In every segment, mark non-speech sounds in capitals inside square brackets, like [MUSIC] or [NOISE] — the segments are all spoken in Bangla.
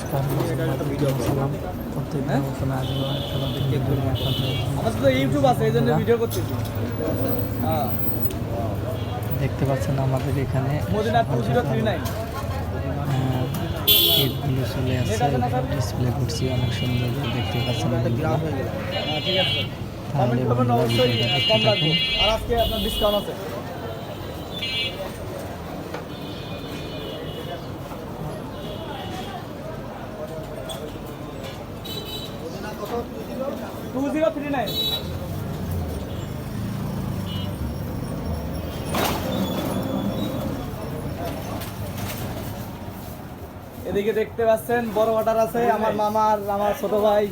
নমস্কার সালাম। প্রত্যেক ইউটিউব আছে এই জন্য ভিডিও করতেছি। হ্যাঁ। দেখতে পাচ্ছেন আমাদের এখানে থ্রি চলে আসছে। ডিসপ্লে করছি অনেক সুন্দর দেখতে পাচ্ছেন। তাহলে। আর আজকে আপনার ডিসকাউন্ট আছে। জিরো থ্রি নাইন এদিকে দেখতে পাচ্ছেন বড় অর্ডার আছে আমার মামার আমার ছোট ভাই।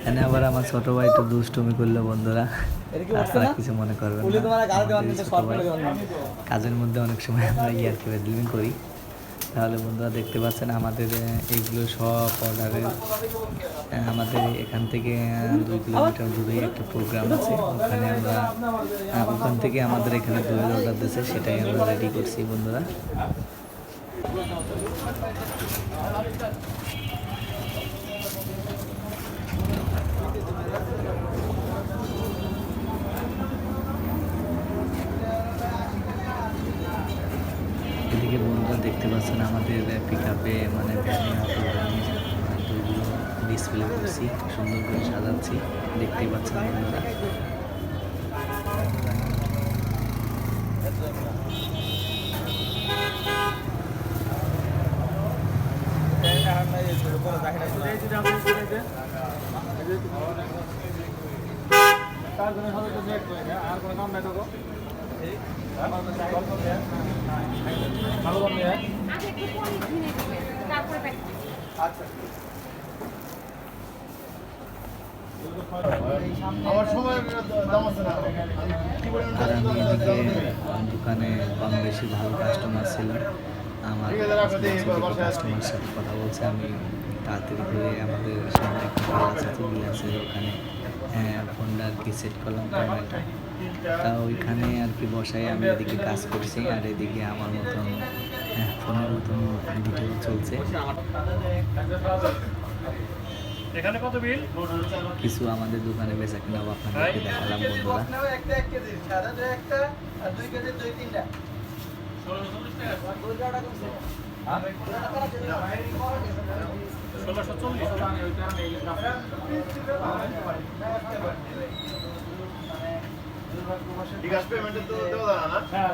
এখানে আবার আমার ছোট ভাই একটু দুষ্টুমি করল বন্ধুরা। আপনারা কিছু মনে করবেন কাজের মধ্যে অনেক সময় আমরা ইয়ার বেদলিং করি। তাহলে বন্ধুরা দেখতে পাচ্ছেন আমাদের এইগুলো সব অর্ডারের আমাদের এখান থেকে দুই কিলোমিটার দূরে একটা প্রোগ্রাম আছে। ওখানে আমরা ওখান থেকে আমাদের এখানে দইয়ের অর্ডার দিয়েছে সেটাই আমরা রেডি করছি বন্ধুরা। দেখতে পাচ্ছেন আমাদের পিক আপে মানে ডিসপ্লে করছি, সুন্দর করে সাজাচ্ছি। দেখতেই পাচ্ছেন একটু পরে কিনে দিবেন তারপরে প্যাক আর আমি এদিকে দোকানে কম বেশি ভালো কাস্টমার ছিল আমার। কাস্টমার সাথে কথা বলছে আমি তাড়াতাড়ি করে আমাদের সামনে একটা কাজ আছে ওখানে হ্যাঁ, ফোনটা আর কি সেট করলাম ক্যামেরাটা তা ওইখানে আর কি বসাই আমি এদিকে কাজ করছি আর এদিকে আমার মতন হ্যাঁ, ফোনের মতন ভিডিও চলছে। এখানে কত বিল? কিছু আমাদের দোকানে বেচা কিনাও আপনাদেরকে দেখালাম বন্ধুরা। ষোলোশো চল্লিশ বিকাশ পেমেন্টে তো দেওয়া যায় না হ্যাঁ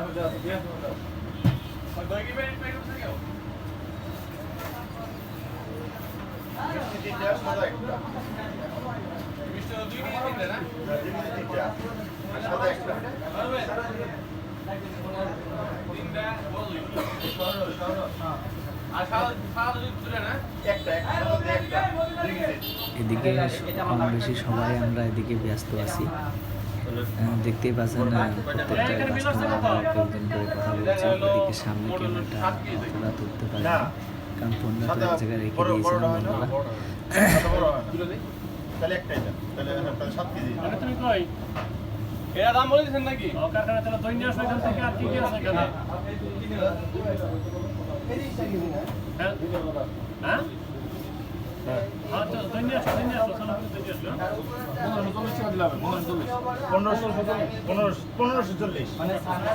তিনটা এদিকে কম বেশি সবাই আমরা এদিকে ব্যস্ত আছি। দেখতেই পাচ্ছেন প্রত্যেকটা কাস্টমার আমরা করে কথা বলছি। এদিকে সামনে ক্যামেরাটা অতটা তুলতে পারি। না। কারণ ফোনটা তো এক জায়গায় রেখে দিয়েছিলাম [COUGHS] কই? এরা দাম বলে দিচ্ছেন নাকি? কারখানা তাহলে দই নিয়ে এখান থেকে আর কি কি আছে এখানে? হ্যাঁ পনেরোশো চল্লিশ মানে আমরা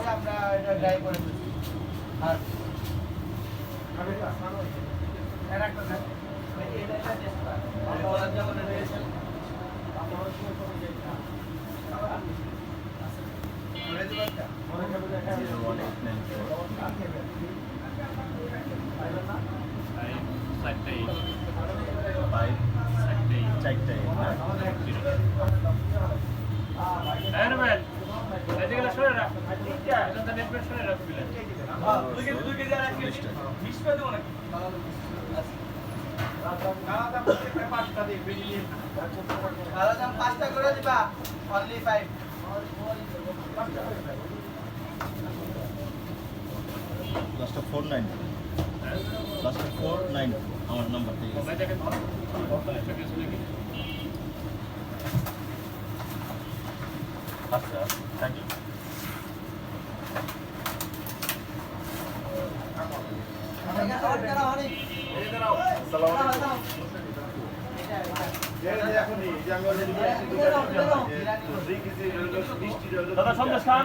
দেবো নাকি? কালো জাম পাঁচটা করে দিবা অনলি ফাইভ লাস্টটা ফোর নাইন লাস্টটা ফোর নাইন আমার নাম্বার ঠিক আছে ভাই দেখেন এটা কিছু নাকি আচ্ছা থ্যাংক ইউ দাদা সন্দেশ খান।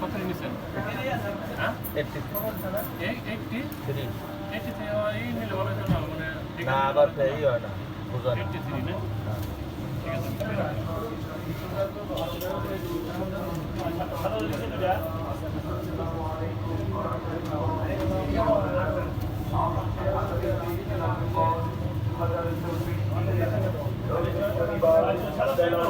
কত নিছেন? হ্যাঁ? এইটটি এইটটি থেকে এই নিলে ভালো না মানে না আবার এই হয় না বুঝলেন এইটটি থ্রি না? ঠিক আছে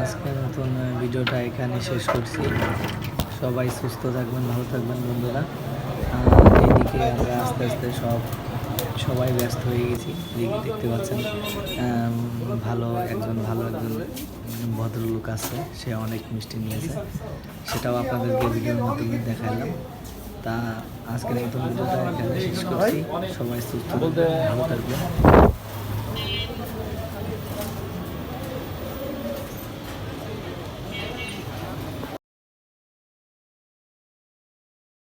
আজকের মতন ভিডিওটা এখানে শেষ করছি। সবাই সুস্থ থাকবেন, ভালো থাকবেন, বন্ধুরা। এদিকে আমরা আস্তে আস্তে সব, সবাই ব্যস্ত হয়ে গেছি। এদিকে দেখতে পাচ্ছেন ভালো, একজন ভালো একজন ভদ্রলোক আছে। সে অনেক মিষ্টি নিয়েছে। সেটাও আপনাদেরকে ভিডিওর মাধ্যমে দেখালাম। তা আজকের মতো ভিডিওটা এখানে শেষ করছি। সবাই সুস্থ ভালো থাকবেন।